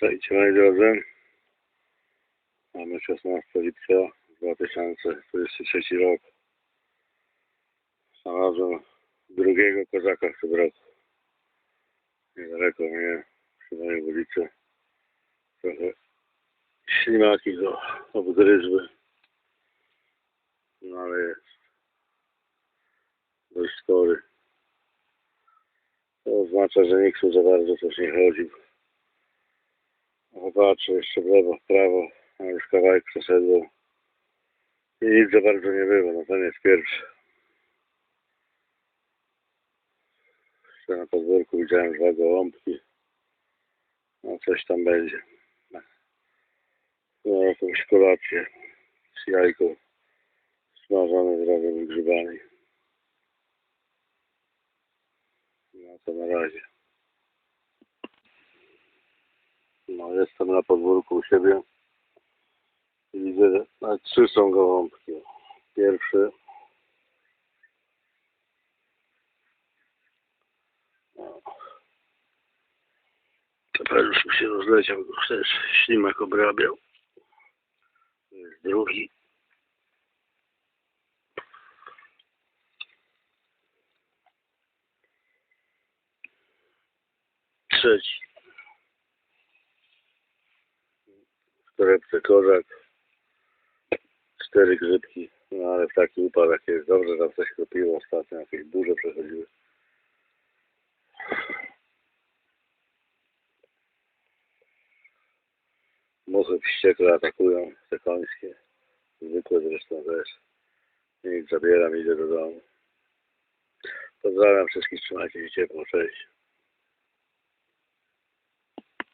Cześć moi drodzy. Mamy 16 lipca 2023 rok. Znalazłem drugiego kozaka w tym roku. Niedaleko mnie, przy mojej ulicy. Trochę ślimaki go obgryzły. No ale jest dość spory. To oznacza, że nikt tu za bardzo też nie chodził. Zobaczę jeszcze w lewo, w prawo, a już kawałek przeszedłem. I nic za bardzo nie było, no ten jest pierwszy. Jeszcze na podwórku widziałem dwa gołąbki. No coś tam będzie. No jakąś kolację z jajką smażone z z grzybami. No to na razie. No, jestem na podwórku u siebie. I Widzę, nawet trzy są gołąbki. Pierwszy. No. Już mi się rozleciał, też ślimak obrabiał. Drugi. Trzeci. Torebce kozak, cztery grzybki, no ale w taki upadek jest dobrze, tam coś kropiło ostatnio, jakieś burze przechodziły. Muchy wściekle atakują, te końskie, zwykłe zresztą też. Nic zabieram, idę do domu. Pozdrawiam wszystkich, trzymajcie się ciepło, cześć.